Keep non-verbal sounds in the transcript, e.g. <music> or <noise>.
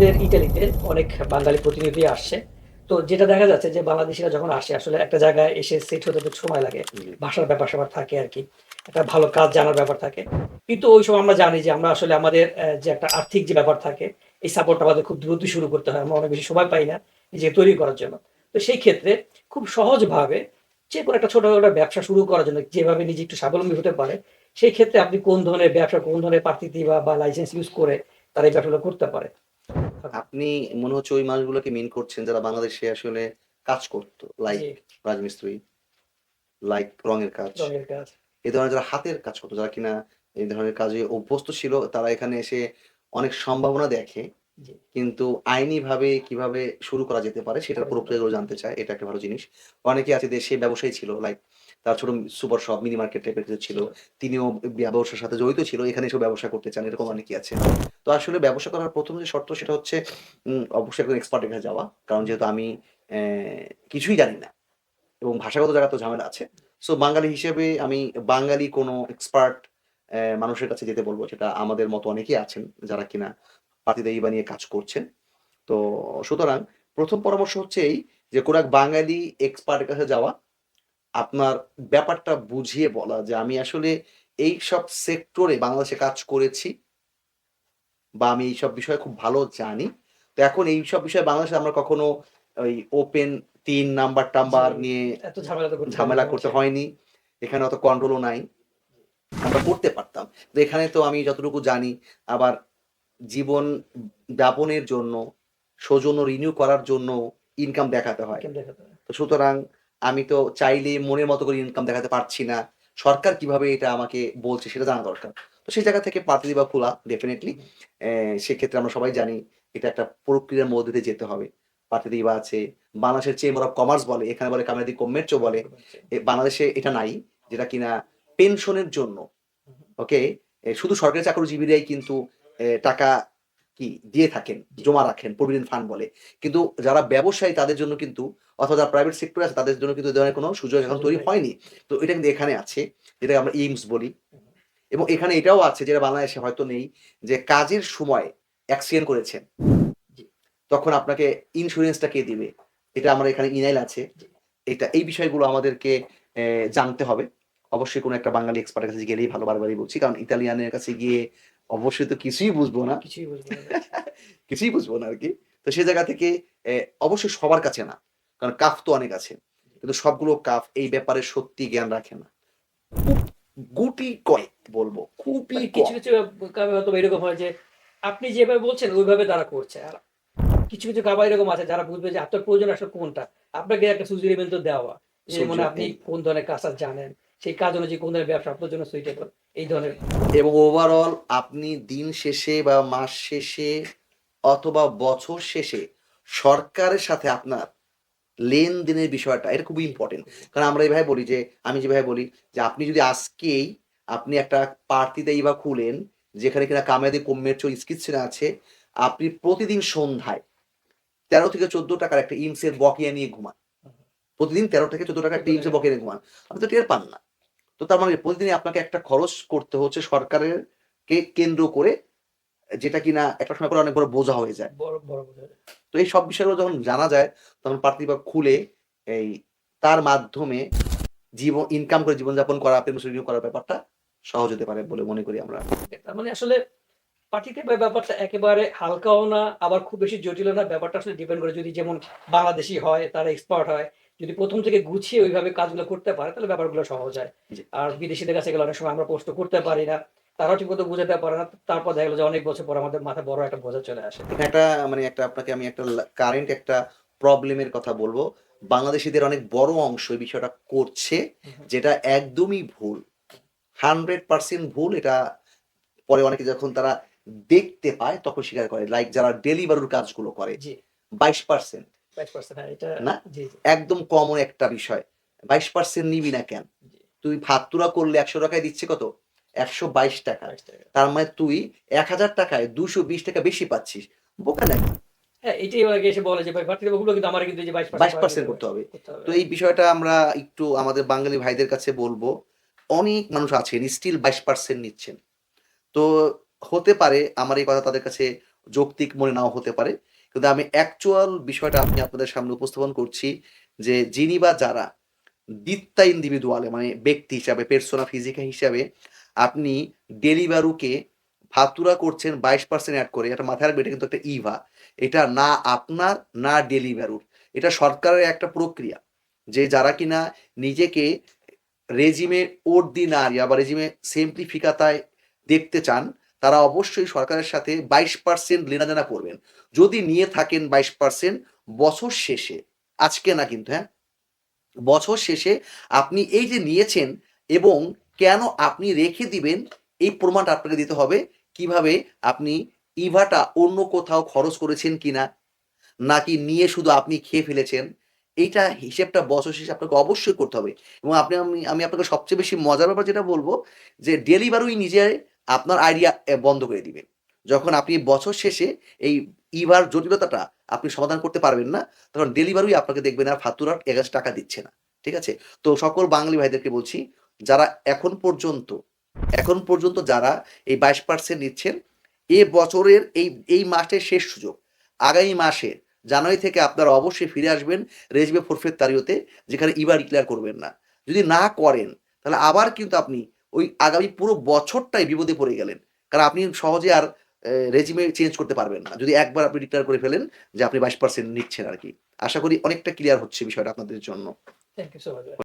আমাদের ইটালিতে অনেক বাঙালি প্রতিনিধি আসছে তো যেটা দেখা যাচ্ছে যে বাংলাদেশিরা যখন আসে আসলে একটা জায়গায় এসে সেট হতে একটু সময় লাগে। ভাষার ব্যাপার স্যাপার থাকে আর কি। একটা ভালো কাজ জানার ব্যাপার থাকে। কিন্তু ওই সময় আমরা জানি যে আমরা আসলে আমাদের যে একটা আর্থিক যে ব্যাপার থাকে এই সাপোর্টটা আমাদের খুব দ্রুত শুরু করতে হয়। আমরা অনেক বেশি সময় পাই না নিজেকে তৈরি করার জন্য। তো সেই ক্ষেত্রে খুব সহজভাবে যে কোনো একটা ছোটখাটো ব্যবসা শুরু করার জন্য যেভাবে নিজে একটু স্বাবলম্বী হতে পারে সেই ক্ষেত্রে আপনি কোন ধরনের ব্যবসা কোন ধরনের প্রার্থী বা বা লাইসেন্স ইউজ করে তারা এই ব্যবসাগুলো করতে পারে। আপনি মনে হচ্ছে ওই মানুষগুলোকে মিন করছেন যারা বাংলাদেশে আসলে কাজ করতো লাইক রাজমিস্ত্রি লাইক রঙের কাজ। এই ধরনের যারা হাতের কাজ করতো যারা কিনা এই ধরনের কাজে অভ্যস্ত ছিল তারা এখানে এসে অনেক সম্ভাবনা দেখে। কিন্তু আইনি ভাবে কীভাবে শুরু করা যেতে পারে সেটার প্রক্রিয়াগুলো জানতে চায় এটা একটা ভালো জিনিস। অনেকে আছে দেশে ব্যবসায়ী ছিল লাইক তার ছোট সুপার শপ মিনি মার্কেট টাইপের কিছু ছিল। তিনিও ব্যবসার সাথে জড়িত ছিল এখানে এসে ব্যবসা করতে চান এরকম অনেকেই আছে। তো আসলে ব্যবসা করার প্রথম যে শর্ত সেটা হচ্ছে অবশ্যই একজন এক্সপার্টের কাছে যাওয়া। কারণ যেহেতু আমি কিছুই জানি না এবং ভাষাগত জায়গা তো ঝামেলা আছে। সো বাঙালি হিসেবে আমি বাঙালি কোনো এক্সপার্ট মানুষের কাছে যেতে বলব সেটা আমাদের মতো অনেকেই আছেন যারা কিনা পাতিদায়ী বানিয়ে কাজ করছেন। তো, সুতরাং প্রথম পরামর্শ হচ্ছে এই যে, কোনো এক বাঙালি এক্সপার্টের কাছে যাওয়া। আপনার ব্যাপারটা বুঝিয়ে বলা যে, আমি আসলে এই সব সেক্টরে বাংলাদেশে কাজ করেছি। বা আমি এইসব বিষয়ে খুব ভালো জানি। তো এখন এই সব বিষয়ে বাংলাদেশে আমরা কখনো ওই ওপেন তিন নাম্বার টাম্বার নিয়ে এত ঝামেলা করতে ঝামেলা করতে হয়নি। এখানে অত কন্ট্রোলও নাই। আমরা করতে পারতাম। তো এখানে তো আমি যতটুকু জানি আবার জীবন যাপনের জন্য সৌজন্য রিনিউ করার জন্য ইনকাম দেখাতে হয়? তো সুতরাং আমি তো চাইলে মনের মতো করে ইনকাম দেখাতে পারছি না। সরকার কীভাবে এটা আমাকে বলছে সেটা জানা দরকার। সেই জায়গা থেকে পার্টি বা খোলা ডেফিনেটলি সেক্ষেত্রে আমরা সবাই জানি এটা একটা প্রক্রিয়ার মধ্যে দিয়ে যেতে হবে। পার্টি দিবা আছে। বাংলাদেশের চেম্বার অফ কমার্স বলে এখানে বলে কামেরাদি কমের্চও বলে বাংলাদেশে এটা নাই যেটা কিনা পেনশনের জন্য। ওকে? শুধু সরকারি চাকরিজীবীরাই কিন্তু টাকা কি দিয়ে থাকেন জমা রাখেন প্রভিডেন্ট ফান্ড বলে। কিন্তু যারা ব্যবসায়ী তাদের জন্য কিন্তু অথবা যারা প্রাইভেট সেক্টর আছে তাদের জন্য কিন্তু ধরনের কোনো সুযোগ এখন তৈরি হয়নি। তো এটা কিন্তু এখানে আছে যেটাকে আমরা এইমস বলি। এবং এখানে এটাও আছে যেটা বাংলাদেশে হয়তো নেই যে কাজের সময় অ্যাক্সিডেন্ট করেছেন। তখন আপনাকে ইন্স্যুরেন্সটা কে দিবে? এটা আমার এখানে ইনাইল আছে। এটা এই বিষয়গুলো আমাদেরকে জানতে হবে। অবশ্যই কোনো একটা বাঙালি এক্সপার্টের কাছে গেলেই ভালো বারবারই বলছি কারণ ইতালিয়ানের কাছে গিয়ে অবশ্যই তো কিছুই বুঝব না। কিছুই বুঝবে না। <laughs> কিছুই বুঝব না আর কি তো সে জায়গা থেকে অবশ্যই সবার কাছে না কারণ কাফ তো অনেক আছে। কিন্তু সবগুলো কাফ এই ব্যাপারে সত্যি জ্ঞান রাখে না। গুটি কয়েক বলব খুবই কিছু কিছু হয়তো এরকম হয় যে আপনি যেভাবে বলছেন ওইভাবে তারা করছে। আর কিছু কিছু কাবা এরকম আছে যারা বুঝবে যে আপনার প্রয়োজন আসলে কোনটা। আপনাকে একটা সুযোগ তো দেওয়া মানে আপনি কোন ধরনের কাজ জানেন সেই কাজ অনুযায়ী কোন ধরনের ব্যবসা আপনার জন্য সুইটেবল এই ধরনের। এবং ওভারঅল আপনি দিন শেষে বা মাস শেষে অথবা বছর শেষে সরকারের সাথে আপনার লেনদেনের বিষয়টা এটা খুবই ইম্পর্টেন্ট কারণ আমরা এইভাবে বলি যে আমি যেভাবে বলি যে আপনি যদি আজকেই আপনি একটা পার্টিতে বা খুলেন যেখানে কিনা কামেদি কমের চো স্কিটসেন আছে আপনি প্রতিদিন সন্ধ্যায় তেরো থেকে চোদ্দ টাকার একটা ইমসের বকেয়া নিয়ে ঘুমান। প্রতিদিন তেরো থেকে চোদ্দ টাকার একটা ইমসের বকেয়া নিয়ে ঘুমান। আপনি তো টের পান না। তো তার মানে প্রতিদিন আপনাকে একটা খরচ করতে হচ্ছে সরকারের কে কেন্দ্র করে যেটা কিনা একটা সময় পরে অনেক বড় বোঝা হয়ে যায়। তো এই সব বিষয়গুলো যখন জানা যায় তখন প্রার্থী বা খুলে এই তার মাধ্যমে জীবন ইনকাম করে জীবনযাপন করা পেনশন করার ব্যাপারটা সহজ হতে পারে বলে মনে করি আমরা। তার মানে আসলে পার্টিতে ব্যাপারটা একেবারে হালকাও না আবার খুব বেশি জটিল না। ব্যাপারটা আসলে ডিপেন্ড করে যদি যেমন বাংলাদেশি হয় তারা এক্সপার্ট হয় যদি প্রথম থেকে গুছিয়ে ওইভাবে কাজগুলো করতে পারে তাহলে ব্যাপারগুলো সহজ হয়। আর বিদেশিদের কাছে গেলে অনেক সময় আমরা প্রশ্ন করতে পারি না। তারাও ঠিক মতো বুঝাতে পারে না। তারপর দেখা গেলো যে অনেক বছর পর আমাদের মাথায় বড় একটা বোঝা চলে আসে। একটা মানে একটা আপনাকে আমি একটা কারেন্ট একটা প্রবলেমের কথা বলব। বাংলাদেশিদের অনেক বড় অংশ এই বিষয়টা করছে যেটা একদমই ভুল। হান্ড্রেড পার্সেন্ট ভুল এটা পরে অনেকে যখন তারা দেখতে পায় তখন স্বীকার করে। লাইক যারা ডেলিভারির কাজগুলো করে বাইশ পার্সেন্ট। হ্যাঁ না? একদম কমন একটা বিষয়। বাইশ পার্সেন্ট নিবি না কেন? তুই ভাতুরা করলে একশো টাকায় দিচ্ছে কত? একশো বাইশ টাকা। তার মানে তুই এক হাজার টাকায় দুশো বিশ টাকা বেশি পাচ্ছিস। বোকা নাকি হ্যাঁ এটাই আগে এসে বলে যে ভাই পার্টিতে গুলো কিন্তু আমার কিন্তু বাইশ পার্সেন্ট করতে হবে। তো এই বিষয়টা আমরা একটু আমাদের বাঙালি ভাইদের কাছে বলব। অনেক মানুষ আছেন স্টিল বাইশ পার্সেন্ট নিচ্ছেন। তো হতে পারে আমার এই কথা তাদের কাছে যৌক্তিক মনে নাও হতে পারে। কিন্তু আমি অ্যাকচুয়াল বিষয়টা আমি আপনাদের সামনে উপস্থাপন করছি যে যিনি বা যারা দিত্তা ইন্ডিভিদুয়ালে মানে ব্যক্তি হিসাবে পেরসোনা ফিজিকা হিসাবে আপনি ডেলিভারুকে ফাতুরা করছেন, বাইশ পার্সেন্ট অ্যাড করে, এটা মাথায় রাখবে, এটা কিন্তু একটা ইভা। এটা না আপনার, না ডেলিভারুর। এটা সরকারের একটা প্রক্রিয়া। যে যারা কিনা নিজেকে রেজিমে অর্ডিনারিয়া বা রেজিমে সিম্পলিফিকাতায় দেখতে চান, তারা অবশ্যই সরকারের সাথে বাইশ পার্সেন্ট লেনাদেনা করবেন। যদি নিয়ে থাকেন বাইশ পার্সেন্ট, বছর শেষে, আজকে না কিন্তু হ্যাঁ? বছর শেষে আপনি এই যে নিয়েছেন এবং কেন আপনি রেখে দিবেন, এই প্রমাণটা আপনাকে দিতে হবে, কীভাবে আপনি ইভাটা অন্য কোথাও খরচ করেছেন কিনা, নাকি নিয়ে শুধু আপনি খেয়ে ফেলেছেন এইটা হিসেবটা বছর শেষে আপনাকে অবশ্যই করতে হবে। এবং আপনি, আমি আমি আপনাকে সবচেয়ে বেশি মজার ব্যাপার যেটা বলব, যে ডেলিভারুই নিজে আপনার আইডিয়া বন্ধ করে দিবেন যখন আপনি বছর শেষে এই ইভার জটিলতাটা আপনি সমাধান করতে পারবেন না, তখন ডেলিভারি আপনাকে দেখবেন আর ফাতুরার এগাছ টাকা দিচ্ছে না, ঠিক আছে? তো সকল বাঙালি ভাইদেরকে বলছি, যারা এখন পর্যন্ত এখন পর্যন্ত যারা এই বাইশ পার্সেন্ট নিচ্ছেন, এ বছরের এই এই মাসের শেষ সুযোগ, আগামী মাসে জানুয়ারি থেকে আপনারা অবশ্যই ফিরে আসবেন রেজবে ফোরফের তারিওতে, যেখানে ইবার ডিক্লেয়ার করবেন না। যদি না করেন, তাহলে আবার কিন্তু আপনি ওই আগামী পুরো বছরটাই বিপদে পড়ে গেলেন। কারণ আপনি সহজে আর রেজিমে চেঞ্জ করতে পারবেন না। যদি একবার আপনি ডিক্লেয়ার করে ফেলেন যে আপনি বাইশ পার্সেন্ট নিচ্ছেন আর কি। আশা করি অনেকটা ক্লিয়ার হচ্ছে বিষয়টা আপনাদের জন্য।